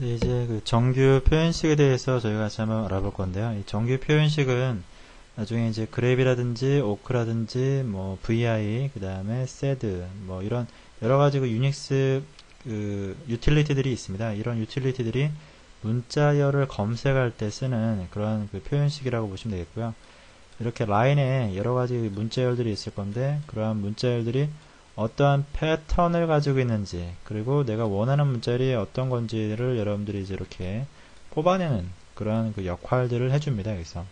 네, 이제 그 정규 표현식에 대해서 저희가 같이 한번 알아볼 건데요. 이 정규 표현식은 나중에 이제 그랩이라든지 오크라든지 뭐 vi 그 다음에 sed 뭐 이런 여러 가지 그 유닉스 그 유틸리티들이 있습니다. 이런 유틸리티들이 문자열을 검색할 때 쓰는 그런 그 표현식이라고 보시면 되겠고요. 이렇게 라인에 여러 가지 문자열들이 있을 건데 그러한 문자열들이 어떠한 패턴을 가지고 있는지 그리고 내가 원하는 문자열이 어떤 건지를 여러분들이 이제 이렇게 뽑아내는 그러한 그 역할들을 해줍니다. 여기서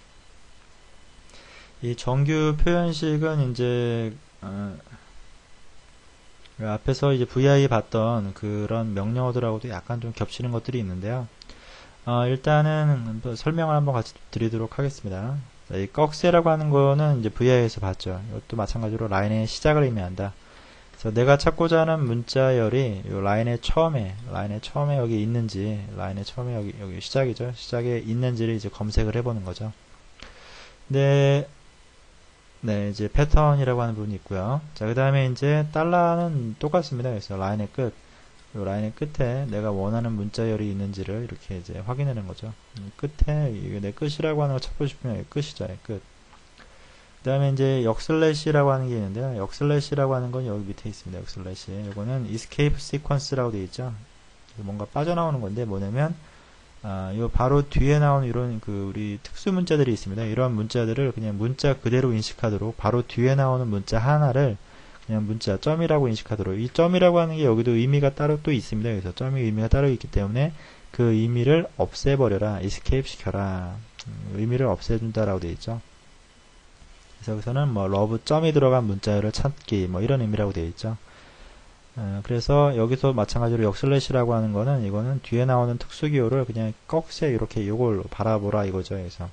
이 정규 표현식은 이제 어, 앞에서 이제 VI 봤던 그런 명령어들하고도 약간 좀 겹치는 것들이 있는데요. 어, 일단은 설명을 한번 같이 드리도록 하겠습니다. 이 꺽쇠라고 하는 거는 이제 VI에서 봤죠. 이것도 마찬가지로 라인의 시작을 의미한다. 그래서 내가 찾고자 하는 문자열이 이 라인의 처음에, 라인의 처음에 여기 있는지, 라인의 처음에 여기, 여기 시작이죠. 시작에 있는지를 이제 검색을 해보는 거죠. 네, 네, 이제 패턴이라고 하는 부분이 있고요. 자, 그 다음에 이제 달러는 똑같습니다. 그래서 라인의 끝, 이 라인의 끝에 내가 원하는 문자열이 있는지를 이렇게 이제 확인하는 거죠. 끝에 이게 내 끝이라고 하는 걸 찾고 싶으면 끝이죠. 끝. 그 다음에 이제 역슬래시라고 하는 게 있는데요. 역슬래시라고 하는 건 여기 밑에 있습니다. 역슬래시. 이거는 escape sequence라고 되어 있죠. 뭔가 빠져나오는 건데 뭐냐면 아, 요 바로 뒤에 나오는 이런 그 우리 특수 문자들이 있습니다. 이러한 문자들을 그냥 문자 그대로 인식하도록 바로 뒤에 나오는 문자 하나를 그냥 문자 점이라고 인식하도록 이 점이라고 하는 게 여기도 의미가 따로 또 있습니다. 그래서 점이 의미가 따로 있기 때문에 그 의미를 없애버려라, escape 시켜라, 음, 의미를 없애준다라고 되어 있죠. 여기서는 뭐 러브 점이 들어간 문자열을 찾기 뭐 이런 의미라고 되어 있죠. 어, 그래서 여기서 마찬가지로 역슬래시라고 하는 거는 이거는 뒤에 나오는 특수기호를 그냥 꺽쇠 이렇게 이걸 바라보라 이거죠. 그래서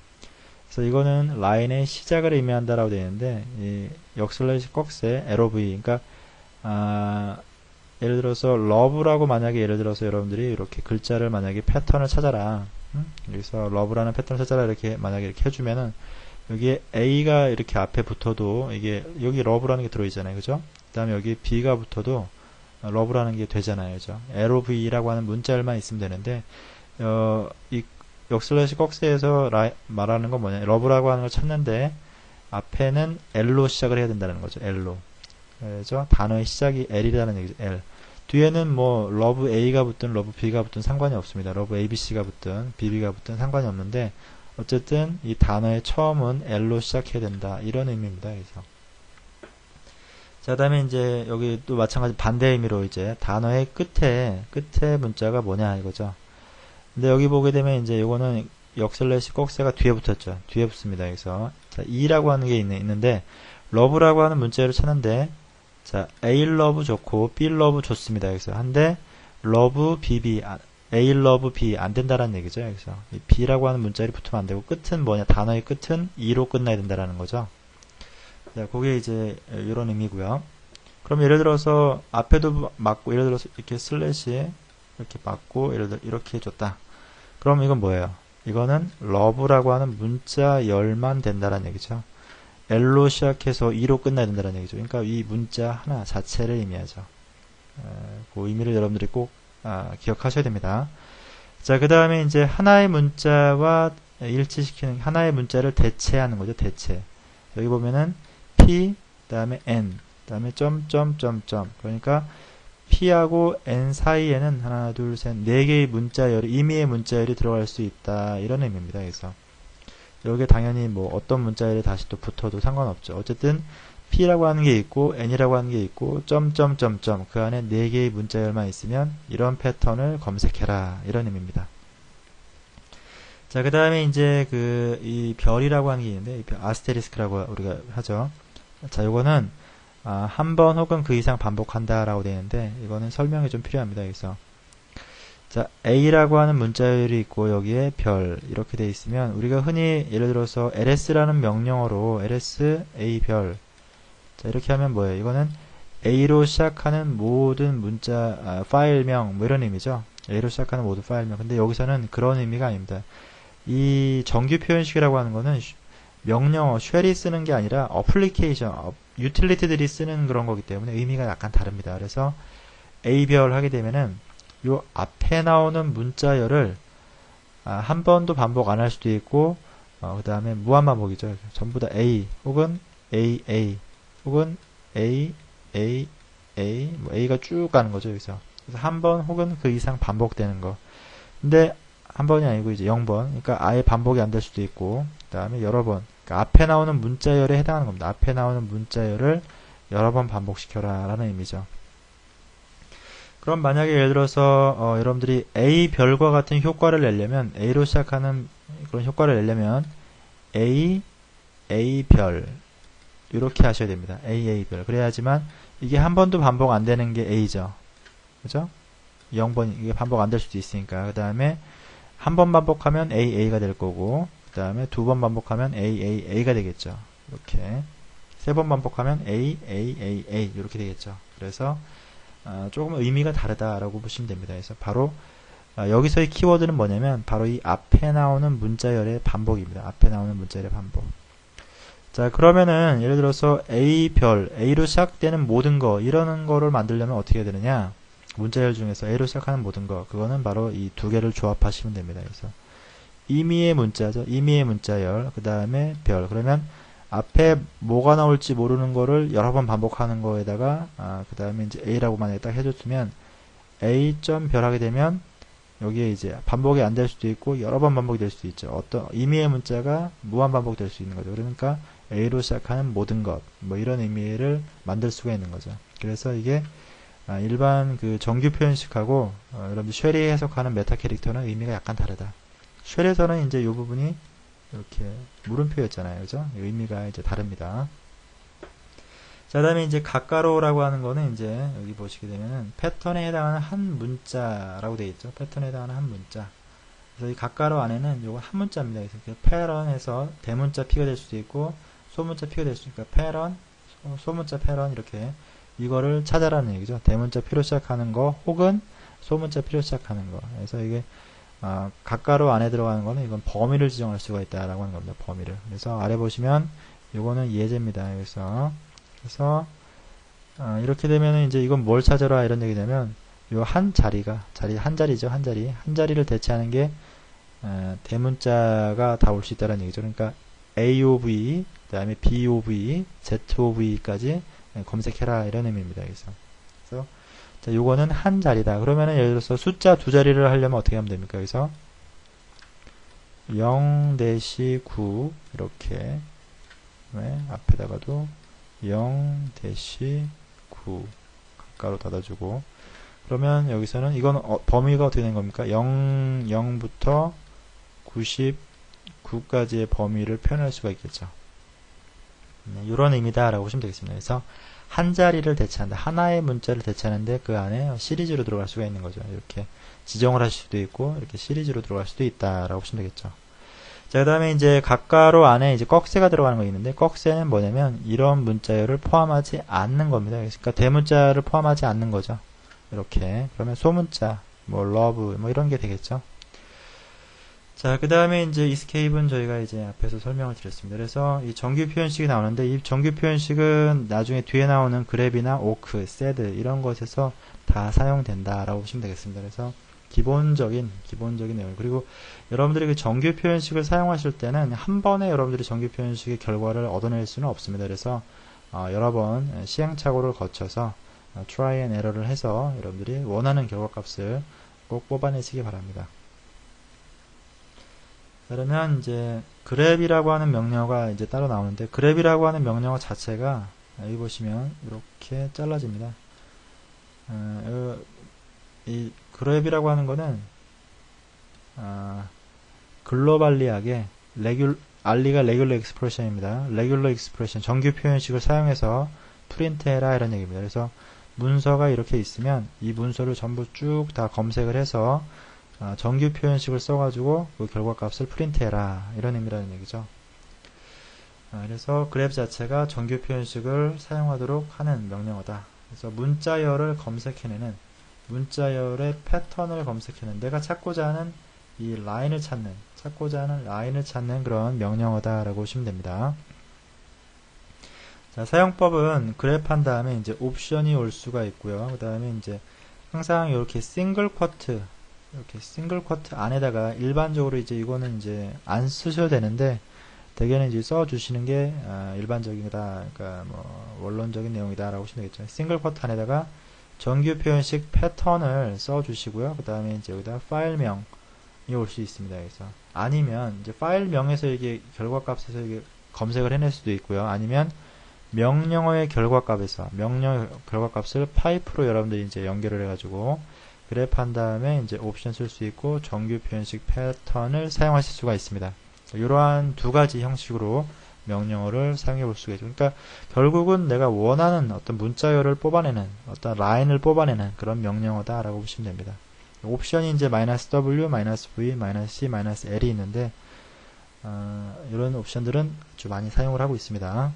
그래서 이거는 라인의 시작을 의미한다라고 되어 있는데 이 역슬래시 꺽쇠 LOV 그러니까 아, 예를 들어서 러브라고 만약에 예를 들어서 여러분들이 이렇게 글자를 만약에 패턴을 찾아라 음? 여기서 러브라는 패턴을 찾아라 이렇게 만약에 이렇게 해주면은 여기에 A가 이렇게 앞에 붙어도 이게 여기 러브라는 게 들어있잖아요. 그죠? 그 다음에 여기 B가 붙어도 러브라는 게 되잖아요. 그죠? LOV라고 하는 문자열만 있으면 되는데 어, 이 역슬래시 꺽쇠에서 라, 말하는 건 뭐냐? 러브라고 하는 걸 찾는데 앞에는 L로 시작을 해야 된다는 거죠. L로. 그죠 단어의 시작이 L이라는 얘기죠. L. 뒤에는 뭐 러브 A가 붙든 러브 B가 붙든 상관이 없습니다. 러브 ABC가 붙든 BB가 붙든 상관이 없는데 어쨌든 이 단어의 처음은 L로 시작해야 된다 이런 의미입니다 그래서 자, 그 다음에 이제 여기 또 마찬가지 반대 의미로 이제 단어의 끝에, 끝에 문자가 뭐냐 이거죠. 근데 여기 보게 되면 이제 이거는 역슬래시 꼭새가 뒤에 붙었죠. 뒤에 붙습니다. 여기서. 자, E라고 하는 게 있네, 있는데, 러브라고 하는 문자를 찾는데, 자, A 러브 좋고, B 러브 좋습니다. 여기서. 한데, 러브, BB, A 러브, B 안 된다라는 얘기죠. 여기서. B라고 하는 문자를 붙으면 안 되고, 끝은 뭐냐, 단어의 끝은 E로 끝나야 된다라는 거죠. 자, 그게 이제 이런 의미고요. 그럼 예를 들어서 앞에도 맞고 예를 들어서 이렇게 슬래시 이렇게 맞고 예를 들어 이렇게 해줬다. 그럼 이건 뭐예요? 이거는 러브라고 하는 문자 열만 된다는 얘기죠. L로 시작해서 E로 끝나야 된다는 얘기죠. 그러니까 이 문자 하나 자체를 의미하죠. 그 의미를 여러분들이 꼭 아, 기억하셔야 됩니다. 자, 그 다음에 이제 하나의 문자와 일치시키는 하나의 문자를 대체하는 거죠. 대체. 여기 보면은 P, 다음에 N, 다음에 점, 점, 점, 점. 그러니까 P하고 N 사이에는 하나, 둘, 셋, 네 개의 문자열이, 임의의 문자열이 들어갈 수 있다. 이런 의미입니다. 그래서. 여기에 당연히 뭐 어떤 문자열이 다시 또 붙어도 상관없죠. 어쨌든 P라고 하는 게 있고, N이라고 하는 게 있고, 점, 점, 점, 점. 그 안에 네 개의 문자열만 있으면 이런 패턴을 검색해라. 이런 의미입니다. 자, 그 다음에 이제 그, 이 별이라고 하는 게 있는데, 아스테리스크라고 우리가 하죠. 자, 요거는 아, 한 번 혹은 그 이상 반복한다라고 되는데 이거는 설명이 좀 필요합니다. 여기서 자, A라고 하는 문자열이 있고 여기에 별 이렇게 돼 있으면 우리가 흔히 예를 들어서 ls라는 명령어로 ls a 별 자, 이렇게 하면 뭐예요? 이거는 A로 시작하는 모든 문자 아, 파일명 뭐 이런 의미죠. A로 시작하는 모든 파일명. 근데 여기서는 그런 의미가 아닙니다. 이 정규 표현식이라고 하는 거는 명령어 쉘이 쓰는 게 아니라 어플리케이션 어, 유틸리티들이 쓰는 그런 거기 때문에 의미가 약간 다릅니다. 그래서 A별 하게 되면은 요 앞에 나오는 문자열을 아, 한 번도 반복 안 할 수도 있고 어, 그 다음에 무한반복이죠. 전부 다 A 혹은 A A 혹은 A A A 뭐 A가 쭉 가는 거죠 여기서 그래서 한 번 혹은 그 이상 반복되는 거. 근데 한 번이 아니고 이제 0번. 그러니까 아예 반복이 안 될 수도 있고 그 다음에 여러 번. 그러니까 앞에 나오는 문자열에 해당하는 겁니다. 앞에 나오는 문자열을 여러 번 반복시켜라 라는 의미죠. 그럼 만약에 예를 들어서 어, 여러분들이 A 별과 같은 효과를 내려면 A로 시작하는 그런 효과를 내려면 A A 별 이렇게 하셔야 됩니다. A A 별 그래야지만 이게 한 번도 반복 안 되는 게 A죠. 그죠? 0번 이게 반복 안 될 수도 있으니까 그 다음에 한 번 반복하면 A A가 될 거고 그 다음에 두 번 반복하면 A A A가 되겠죠. 이렇게 세 번 반복하면 A A A A 이렇게 되겠죠. 그래서 어, 조금 의미가 다르다라고 보시면 됩니다. 그래서 바로 어, 여기서의 키워드는 뭐냐면 바로 이 앞에 나오는 문자열의 반복입니다. 앞에 나오는 문자열의 반복. 자 그러면은 예를 들어서 A별, A로 시작되는 모든 거 이러는 거를 만들려면 어떻게 해야 되느냐 문자열 중에서 A로 시작하는 모든 거 그거는 바로 이 두 개를 조합하시면 됩니다. 그래서 임의의 문자죠. 임의의 문자열 그 다음에 별 그러면 앞에 뭐가 나올지 모르는 거를 여러 번 반복하는 거에다가 아, 그 다음에 이제 A라고 만약에 딱 해줬으면 A 점 별하게 되면 여기에 이제 반복이 안 될 수도 있고 여러 번 반복이 될 수도 있죠. 어떤 의미의 문자가 무한 반복될 수 있는 거죠. 그러니까 A로 시작하는 모든 것 뭐 이런 의미를 만들 수가 있는 거죠. 그래서 이게 아, 일반 그 정규 표현식하고 어, 여러분들 쉐리 해석하는 메타 캐릭터는 의미가 약간 다르다. 쉐리에서는 이제 이 부분이 이렇게 물음표였잖아요. 그죠? 의미가 이제 다릅니다. 자, 다음에 이제 가까로라고 하는 거는 이제 여기 보시게 되면은 패턴에 해당하는 한 문자라고 되어 있죠. 패턴에 해당하는 한 문자. 그래서 이 가까로 안에는 요거 한 문자입니다. 그래서 그 패런에서 대문자 P가 될 수도 있고 소문자 P가 있으니까 패런, 소문자 패런 이렇게 이거를 찾아라는 얘기죠. 대문자 P로 시작하는 거 혹은 소문자 P로 시작하는 거. 그래서 이게 아, 가까로 안에 들어가는 거는 이건 범위를 지정할 수가 있다라고 하는 겁니다. 범위를. 그래서 아래 보시면 이거는 예제입니다. 그래서 그래서 아, 이렇게 되면은 이제 이건 뭘 찾아라 이런 얘기냐면 요 한 자리가 자리 한 자리죠 한 자리 한 자리를 대체하는 게 아, 대문자가 다 올 수 있다는 얘기죠. 그러니까 AOV 그 다음에 BOV, ZOV까지 검색해라 이런 의미입니다. 그래서 그래서 자, 요거는 한 자리다. 그러면은 예를 들어서 숫자 두 자리를 하려면 어떻게 하면 됩니까? 여기서 0-9 이렇게 네, 앞에다가도 0-9 가까로 닫아주고 그러면 여기서는 이건 어, 범위가 어떻게 된 겁니까? 0, 0부터 99까지의 범위를 표현할 수가 있겠죠. 네, 이런 의미다라고 보시면 되겠습니다. 그래서 한 자리를 대체한다. 하나의 문자를 대체하는데 그 안에 시리즈로 들어갈 수가 있는 거죠. 이렇게 지정을 하실 수도 있고 이렇게 시리즈로 들어갈 수도 있다라고 보시면 되겠죠. 자, 그 다음에 이제 가까로 안에 이제 꺽쇠가 들어가는 거 있는데 꺽쇠는 뭐냐면 이런 문자열을 포함하지 않는 겁니다. 그러니까 대문자를 포함하지 않는 거죠. 이렇게 그러면 소문자, 뭐 러브 뭐 이런 게 되겠죠. 자, 그 다음에 이제 이스케이프는 저희가 이제 앞에서 설명을 드렸습니다. 그래서 이 정규 표현식이 나오는데 이 정규 표현식은 나중에 뒤에 나오는 그랩이나 오크, 세드 이런 것에서 다 사용된다라고 보시면 되겠습니다. 그래서 기본적인 기본적인 내용 그리고 여러분들이 그 정규 표현식을 사용하실 때는 한 번에 여러분들이 정규 표현식의 결과를 얻어낼 수는 없습니다. 그래서 어, 여러 번 시행착오를 거쳐서 어, try and error를 해서 여러분들이 원하는 결과값을 꼭 뽑아내시기 바랍니다. 그러면 이제 그랩이라고 하는 명령어가 이제 따로 나오는데 그랩이라고 하는 명령어 자체가 여기 보시면 이렇게 잘라집니다. 어, 이 그랩이라고 하는 거는 어, 글로벌리하게 레귤 알리가 레귤러 익스프레션입니다. 레귤러 익스프레션 정규 표현식을 사용해서 프린트해라 이런 얘기입니다. 그래서 문서가 이렇게 있으면 이 문서를 전부 쭉 다 검색을 해서 아, 정규 표현식을 써가지고 그 결과값을 프린트해라 이런 의미라는 얘기죠. 아, 그래서 그랩 자체가 정규 표현식을 사용하도록 하는 명령어다. 그래서 문자열을 검색해내는 문자열의 패턴을 검색해내는 내가 찾고자 하는 이 라인을 찾는 찾고자 하는 라인을 찾는 그런 명령어다라고 보시면 됩니다. 자, 사용법은 그랩 한 다음에 이제 옵션이 올 수가 있고요. 그 다음에 이제 항상 이렇게 싱글 쿼트 이렇게 싱글 쿼트 안에다가 일반적으로 이제 이거는 이제 안 쓰셔도 되는데 대개는 이제 써 주시는 게 아, 일반적이다. 그러니까 뭐 원론적인 내용이다라고 보시면 되겠죠. 싱글 쿼트 안에다가 정규 표현식 패턴을 써 주시고요. 그 다음에 이제 여기다 파일명이 올 수 있습니다. 여기서 아니면 이제 파일명에서 이게 결과값에서 이게 검색을 해낼 수도 있고요. 아니면 명령어의 결과값에서 명령 결과값을 파이프로 여러분들이 이제 연결을 해가지고 그래프 한 다음에 이제 옵션 쓸 수 있고 정규 표현식 패턴을 사용하실 수가 있습니다. 이러한 두 가지 형식으로 명령어를 사용해 볼 수가 있죠. 그러니까 결국은 내가 원하는 어떤 문자열을 뽑아내는 어떤 라인을 뽑아내는 그런 명령어다라고 보시면 됩니다. 옵션이 이제 마이너스 W, 마이너스 V, 마이너스 C, 마이너스 L이 있는데 어, 이런 옵션들은 아주 많이 사용을 하고 있습니다. 자,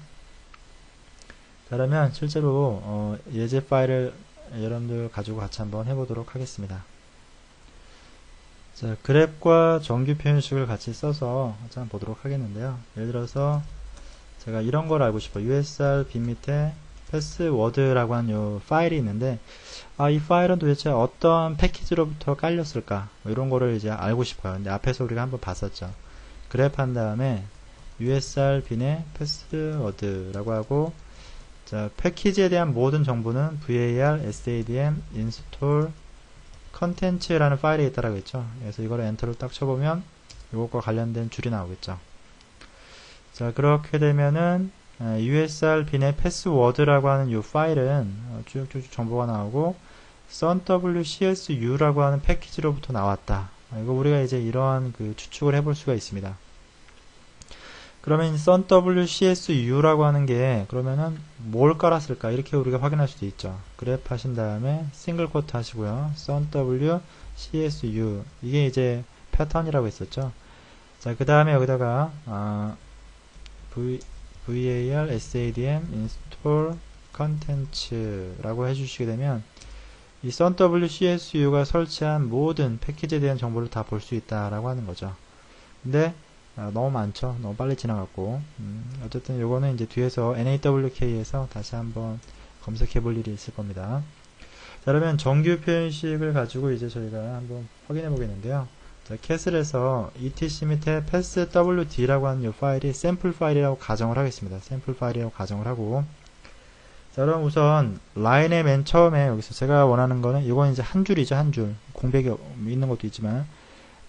그러면 실제로 어, 예제 파일을 여러분들 가지고 같이 한번 해보도록 하겠습니다. 자, 그래프과 정규 표현식을 같이 써서 한번 보도록 하겠는데요. 예를 들어서 제가 이런 걸 알고 싶어요. USR 빈 밑에 패스워드라고 하는 요 파일이 있는데 아, 이 파일은 도대체 어떤 패키지로부터 깔렸을까? 뭐 이런 거를 이제 알고 싶어요. 근데 앞에서 우리가 한번 봤었죠. 그래프 한 다음에 USR 빈의 패스워드라고 하고 자, 패키지에 대한 모든 정보는 var sadm install content라는 파일에 있다라고 했죠. 그래서 이걸 엔터를 딱 쳐보면 이것과 관련된 줄이 나오겠죠. 자, 그렇게 되면은 usr 빈의 패스워드라고 하는 이 파일은 쭉쭉쭉 정보가 나오고 sunwcsu라고 하는 패키지로부터 나왔다. 이거 우리가 이제 이러한 그 추측을 해볼 수가 있습니다. 그러면 sunwcsu라고 하는 게 그러면은 뭘 깔았을까 이렇게 우리가 확인할 수도 있죠. 그래프 하신 다음에 싱글 코트 하시고요. sunwcsu 이게 이제 패턴이라고 했었죠. 자, 그 다음에 여기다가 아, v, var sadm install contents라고 해주시게 되면 이 sunwcsu가 설치한 모든 패키지에 대한 정보를 다 볼 수 있다라고 하는 거죠. 근데 아, 너무 많죠. 너무 빨리 지나갔고 음, 어쨌든 요거는 이제 뒤에서 NAWK에서 다시 한번 검색해 볼 일이 있을 겁니다. 자 그러면 정규 표현식을 가지고 이제 저희가 한번 확인해 보겠는데요. 자, 캐슬에서 etc 밑에 passwd라고 하는 이 파일이 샘플 파일이라고 가정을 하겠습니다. 샘플 파일이라고 가정을 하고 자 그럼 우선 라인의 맨 처음에 여기서 제가 원하는 거는 이건 이제 한 줄이죠 한 줄 공백이 있는 것도 있지만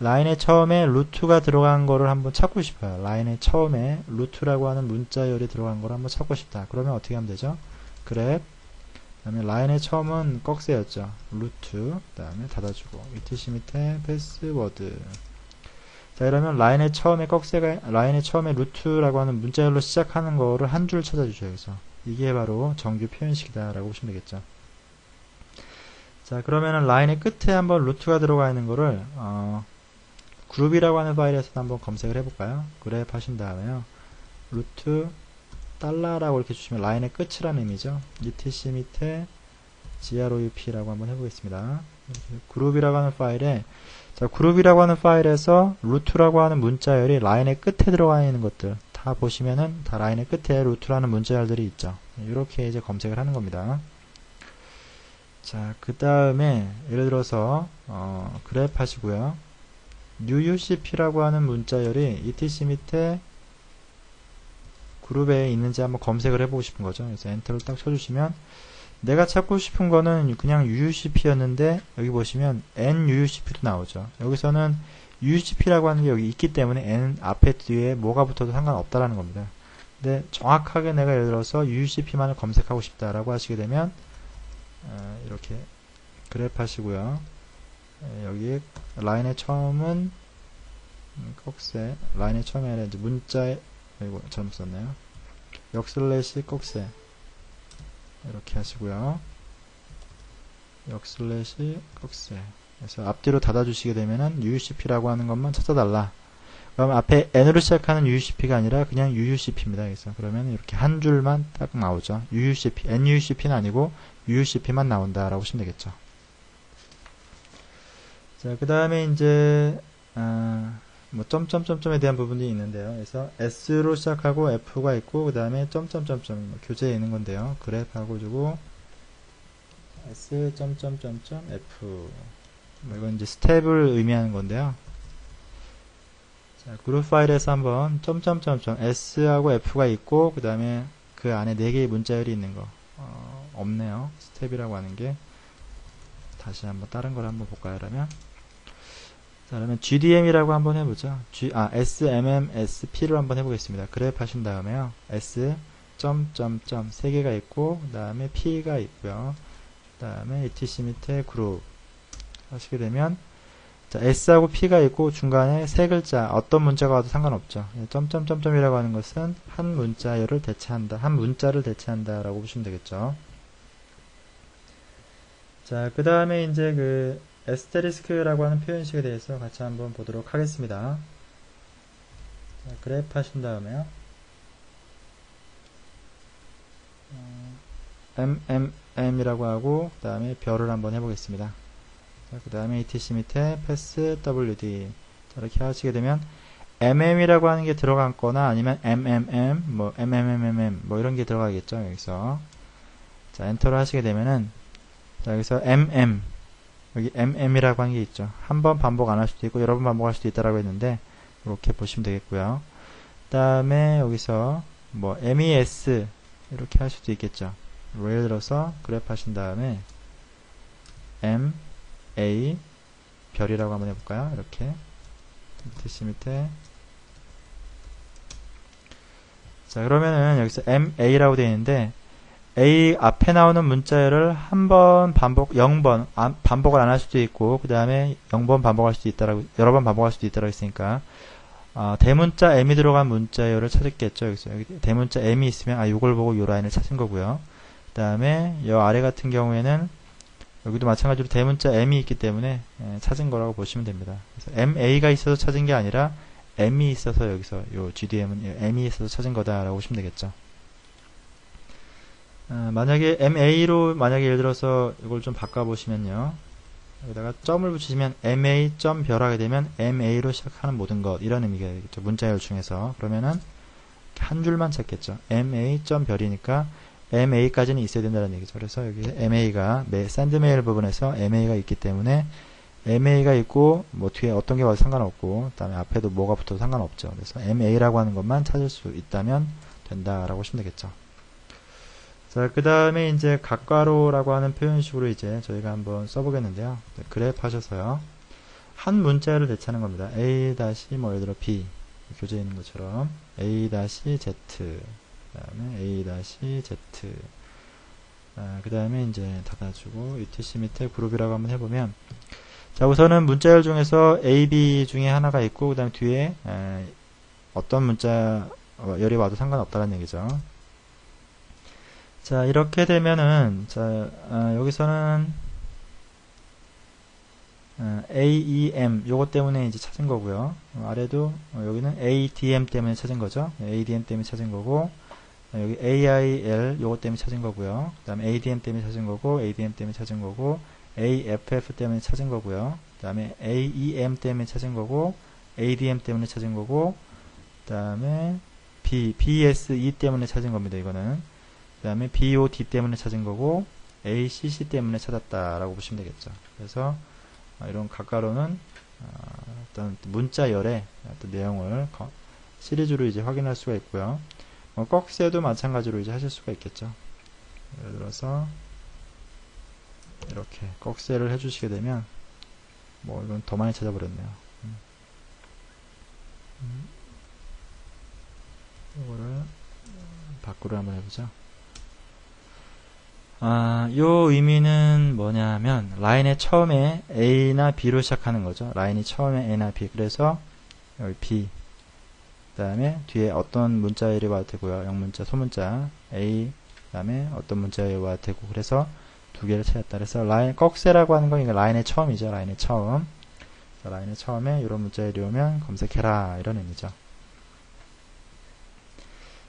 라인의 처음에 루트가 들어간 거를 한번 찾고 싶어요. 라인의 처음에 루트라고 하는 문자열이 들어간 거를 한번 찾고 싶다. 그러면 어떻게 하면 되죠? 그래. 그 다음에 라인의 처음은 꺽쇠였죠. 루트. 그 다음에 닫아주고. etc 밑에 패스워드. 자, 이러면 라인의 처음에 꺽쇠가, 라인의 처음에 루트라고 하는 문자열로 시작하는 거를 한 줄 찾아주죠. 여기서. 이게 바로 정규 표현식이다. 라고 보시면 되겠죠. 자, 그러면은 라인의 끝에 한번 루트가 들어가 있는 거를, 어, 그룹이라고 하는 파일에서 한번 검색을 해볼까요? 그래프 하신 다음에요. 루트 달러라고 이렇게 주시면 라인의 끝이라는 의미죠. etc 밑에 grup라고 한번 해보겠습니다. 그룹이라고 하는 파일에 자 그룹이라고 하는 파일에서 루트라고 하는 문자열이 라인의 끝에 들어가 있는 것들 다 보시면은 다 라인의 끝에 루트라는 문자열들이 있죠. 이렇게 이제 검색을 하는 겁니다. 자, 그 다음에 예를 들어서 어, 그래프 하시고요. UUCP라고 하는 문자열이 ETC 밑에 그룹에 있는지 한번 검색을 해보고 싶은 거죠. 그래서 엔터를 딱 쳐주시면 내가 찾고 싶은 거는 그냥 UUCP였는데 여기 보시면 NUUCP도 나오죠. 여기서는 UUCP라고 하는 게 여기 있기 때문에 N 앞에 뒤에 뭐가 붙어도 상관없다라는 겁니다. 근데 정확하게 내가 예를 들어서 UUCP만을 검색하고 싶다라고 하시게 되면 어, 이렇게 그래프 하시고요. 예, 여기 라인의 처음은 꺽쇠 라인의 처음이 아니라 이제 문자에 이거 잘못 썼네요 역슬래시 꺽쇠 이렇게 하시고요 역슬래시 꺽쇠 그래서 앞뒤로 닫아주시게 되면은 UUCP라고 하는 것만 찾아달라 그럼 앞에 N으로 시작하는 UUCP가 아니라 그냥 UUCP입니다. 그래서 그러면 이렇게 한 줄만 딱 나오죠. UUCP, NUUCP는 아니고 UUCP만 나온다 라고 보시면 되겠죠. 자, 그 다음에 이제, 아, 뭐, 점점점점에 대한 부분이 있는데요. 그래서 S로 시작하고 F가 있고, 그 다음에 점점점점, 뭐 교재에 있는 건데요. 그래프하고 주고, s 점점점점 f 뭐 이건 이제 스텝을 의미하는 건데요. 자, 그룹 파일에서 한번 점점점점 s하고 f가 있고 그 다음에 그 안에 네 개의 문자열이 있는 거 어, 없네요. 스텝이라고 하는 게 다시 한번 다른 걸 한번 볼까요? 그러면 자, 그러면 GDM이라고 한번 해보죠. G, 아, SMMSP로 한번 해보겠습니다. 그래프 하신 다음에요. S, 점, 점, 점, 세 개가 있고, 그 다음에 P가 있고요. 그 다음에 ETC 밑에 그룹 하시게 되면, 자, S하고 P가 있고, 중간에 세 글자, 어떤 문자가 와도 상관없죠. 예, 점점 점 점이라고 하는 것은 한 문자열을 대체한다. 한 문자를 대체한다. 라고 보시면 되겠죠. 자, 그 다음에 이제 그, 에스테리스크라고 하는 표현식에 대해서 같이 한번 보도록 하겠습니다. 자, 그래프 하신 다음에요. 어, MMM이라고 하고 그 다음에 별을 한번 해보겠습니다. 그 다음에 ETC 밑에 패스 WD 자, 이렇게 하시게 되면 MM이라고 하는 게 들어갔거나 아니면 MMM 뭐 MMMMM 뭐 이런 게 들어가겠죠 여기서 자 엔터를 하시게 되면은 자 여기서 MM 여기 mm이라고 하는 게 있죠. 한 번 반복 안 할 수도 있고 여러 번 반복할 수도 있다라고 했는데 이렇게 보시면 되겠고요. 그 다음에 여기서 뭐 mes 이렇게 할 수도 있겠죠. 예를 들어서 그래프 하신 다음에 m a 별이라고 한번 해볼까요? 이렇게 밑에 밑에 자 그러면은 여기서 ma라고 되어 있는데 A 앞에 나오는 문자열을 한 번 반복 0번 아, 반복을 안 할 수도 있고 그 다음에 0번 반복할 수도 있다라고 여러 번 반복할 수도 있다라고 했으니까. 어, 대문자 M이 들어간 문자열을 찾았겠죠 여기서. 여기 대문자 M이 있으면 아 이걸 보고 요 라인을 찾은 거고요. 그 다음에 요 아래 같은 경우에는 여기도 마찬가지로 대문자 M이 있기 때문에 예, 찾은 거라고 보시면 됩니다. 그래서 MA가 있어서 찾은 게 아니라 M이 있어서 여기서 요 GDM은 M이 있어서 찾은 거다라고 보시면 되겠죠 어, 만약에 MA로 만약에 예를 들어서 이걸 좀 바꿔보시면요. 여기다가 점을 붙이시면 MA 점 별하게 되면 MA로 시작하는 모든 것 이런 의미가 되겠죠. 문자열 중에서 그러면은 한 줄만 찾겠죠. MA 점 별이니까 MA까지는 있어야 된다는 얘기죠. 그래서 여기 MA가 샌드메일 부분에서 MA가 있기 때문에 MA가 있고 뭐 뒤에 어떤 게 와도 상관없고 그다음에 앞에도 뭐가 붙어도 상관없죠. 그래서 MA라고 하는 것만 찾을 수 있다면 된다라고 보시면 되겠죠. 자, 그 다음에 이제 각괄호라고 하는 표현식으로 이제 저희가 한번 써보겠는데요. 네, 그래프 하셔서요. 한 문자를 대체하는 겁니다. A 다시 뭐 예를 들어 B 교재에 있는 것처럼 A 다시 Z 그 다음에 A 다시 Z 아, 그 다음에 이제 닫아주고 UTC 밑에 그룹이라고 한번 해보면 자 우선은 문자열 중에서 A, B 중에 하나가 있고 그 다음에 뒤에 에, 어떤 문자 어, 열이 와도 상관없다는 얘기죠. 자 이렇게 되면은 자 어, 여기서는 어, AEM 요것 때문에 이제 찾은 거고요. 어, 아래도 어, 여기는 ADM 때문에 찾은 거죠. ADM 때문에 찾은 거고 어, 여기 AIL 요것 때문에 찾은 거고요. 그 다음에 ADM 때문에 찾은 거고 ADM 때문에 찾은 거고 AFF 때문에 찾은 거고요. 그 다음에 AEM 때문에 찾은 거고 ADM 때문에 찾은 거고 그 다음에 B, BSE 때문에 찾은 겁니다 이거는 그 다음에 BOD 때문에 찾은 거고 ACC 때문에 찾았다라고 보시면 되겠죠. 그래서 어, 이런 각가로는 어, 어떤 문자열의 어떤 내용을 시리즈로 이제 확인할 수가 있고요. 뭐 꺽쇠도 마찬가지로 이제 하실 수가 있겠죠. 예를 들어서 이렇게 꺽쇠를 해주시게 되면 뭐 이건 더 많이 찾아버렸네요. 음. 음. 이거를 밖으로 한번 해보죠. 아, 요 의미는 뭐냐면 라인의 처음에 A나 B로 시작하는 거죠. 라인이 처음에 A나 B. 그래서 여기 B. 그다음에 뒤에 어떤 문자열이 와도 되고요. 영문자, 소문자 A. 그다음에 어떤 문자열이 와도 되고. 그래서 두 개를 찾았다. 그래서 라인 꺽쇠라고 하는 건 라인의 처음이죠. 라인의 처음. 라인의 처음에 이런 문자열이 오면 검색해라 이런 의미죠.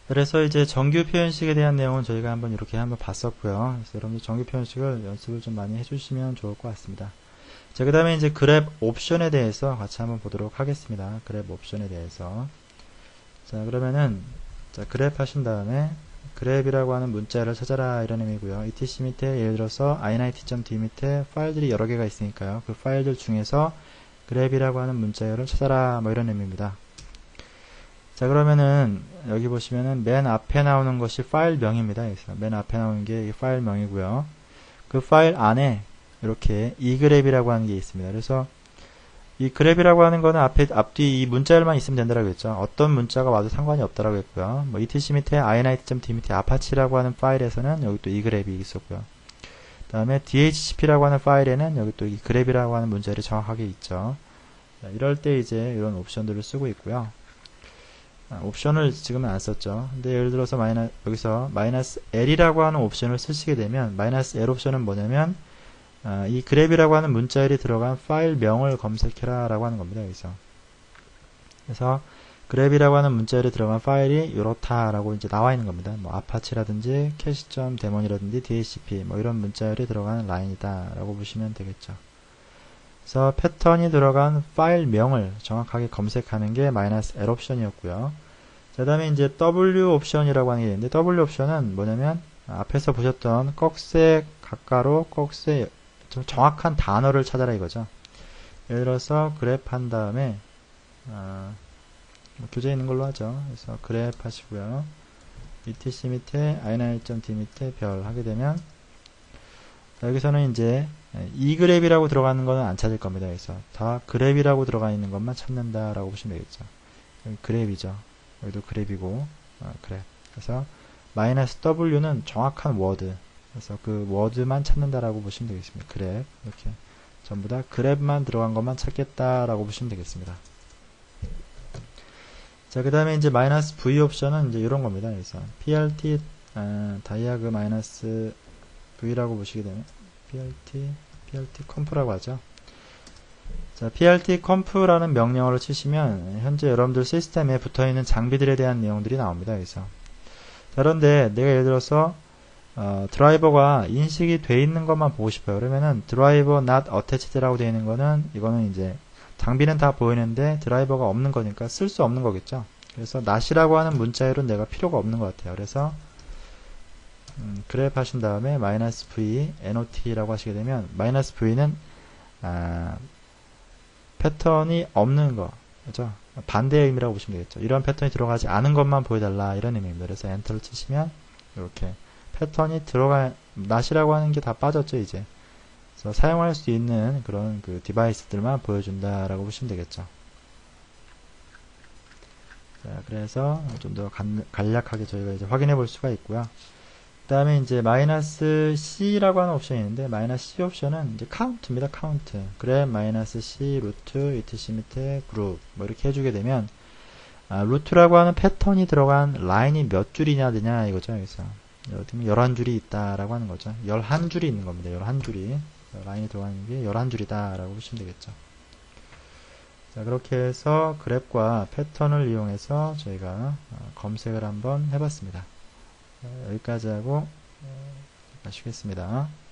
그래서 이제 정규 표현식에 대한 내용은 저희가 한번 이렇게 한번 봤었고요. 그래서 여러분들 정규 표현식을 연습을 좀 많이 해주시면 좋을 것 같습니다. 자, 그 다음에 이제 그랩 옵션에 대해서 같이 한번 보도록 하겠습니다. 그랩 옵션에 대해서. 자, 그러면은, 자, 그랩 하신 다음에, 그랩이라고 하는 문자를 찾아라 이런 의미고요. etc 밑에 예를 들어서 init.d 밑에 파일들이 여러 개가 있으니까요. 그 파일들 중에서 그랩이라고 하는 문자열을 찾아라 뭐 이런 의미입니다. 자 그러면은 여기 보시면은 맨 앞에 나오는 것이 파일명입니다. 맨 앞에 나오는 게 파일명이고요. 그 파일 안에 이렇게 이그랩이라고 하는 게 있습니다. 그래서 이 그랩이라고 하는 거는 앞에 앞뒤 이 문자열만 있으면 된다라고 했죠. 어떤 문자가 와도 상관이 없다라고 했고요. 뭐 etc 밑에 init.d 밑에 아파치라고 하는 파일에서는 여기 또 이 그랩이 있었고요. 다음에 dhcp라고 하는 파일에는 여기 또 이 그랩이라고 하는 문자열이 정확하게 있죠. 자, 이럴 때 이제 이런 옵션들을 쓰고 있고요. 아, 옵션을 지금은 안 썼죠. 근데 예를 들어서 마이너, 여기서 마이너스 L이라고 하는 옵션을 쓰시게 되면 마이너스 L 옵션은 뭐냐면 아, 이 그랩이라고 하는 문자열이 들어간 파일명을 검색해라 라고 하는 겁니다. 여기서 그래서 그랩이라고 하는 문자열이 들어간 파일이 이렇다라고 이제 나와 있는 겁니다. 뭐 아파치라든지 캐시.데몬이라든지 dhcp 뭐 이런 문자열이 들어간 라인이다 라고 보시면 되겠죠. 그래서 패턴이 들어간 파일명을 정확하게 검색하는 게 마이너스 L 옵션이었고요. 그 다음에 이제 W 옵션이라고 하는 게 있는데 W 옵션은 뭐냐면 앞에서 보셨던 꺽쇠 가까로 꺽쇠 좀 정확한 단어를 찾아라 이거죠. 예를 들어서 그래프 한 다음에 어, 뭐 교재 있는 걸로 하죠. 그래서 그래프 하시고요. etc 밑에 init.d 밑에 별 하게 되면 여기서는 이제 이 그랩이라고 들어가는 거는 안 찾을 겁니다. 그래서 다 그랩이라고 들어가 있는 것만 찾는다라고 보시면 되겠죠. 그랩이죠. 여기도 그랩이고 어, 그랩. 그래서 마이너스 W는 정확한 워드. 그래서 그 워드만 찾는다라고 보시면 되겠습니다. 그랩 이렇게 전부 다 그랩만 들어간 것만 찾겠다라고 보시면 되겠습니다. 자, 그 다음에 이제 마이너스 V 옵션은 이제 이런 겁니다. 그래서 PRT 아, 다이아그 마이너스 V라고 보시게 되면 PRT PRT 컴프라고 하죠. 자, PRT 컴프라는 명령어를 치시면 현재 여러분들 시스템에 붙어 있는 장비들에 대한 내용들이 나옵니다. 여기서. 자, 그런데 내가 예를 들어서 어, 드라이버가 인식이 돼 있는 것만 보고 싶어요. 그러면은 드라이버 not attached라고 되어 있는 거는 이거는 이제 장비는 다 보이는데 드라이버가 없는 거니까 쓸 수 없는 거겠죠. 그래서 not이라고 하는 문자열은 내가 필요가 없는 것 같아요. 그래서 음, 그래프 하신 다음에 마이너스 v not라고 하시게 되면 마이너스 v는 아, 패턴이 없는 거 그죠? 반대의 의미라고 보시면 되겠죠. 이런 패턴이 들어가지 않은 것만 보여달라 이런 의미입니다. 그래서 엔터를 치시면 이렇게 패턴이 들어가 not이라고 하는 게 다 빠졌죠 이제. 그래서 사용할 수 있는 그런 그 디바이스들만 보여준다라고 보시면 되겠죠. 자 그래서 좀 더 간략하게 저희가 이제 확인해 볼 수가 있고요 그 다음에 이제 마이너스 C라고 하는 옵션이 있는데 마이너스 C 옵션은 이제 카운트입니다. 카운트. 그래 마이너스 C 루트 etc 밑에 그룹 뭐 이렇게 해주게 되면 아, 루트라고 하는 패턴이 들어간 라인이 몇 줄이냐 되냐 이거죠. 여기서 들면 11줄이 있다라고 하는 거죠. 11줄이 있는 겁니다. 11줄이 라인이 들어가는 게 11줄이다 라고 보시면 되겠죠. 자 그렇게 해서 그래프과 패턴을 이용해서 저희가 어, 검색을 한번 해봤습니다. 여기까지 하고 마치겠습니다.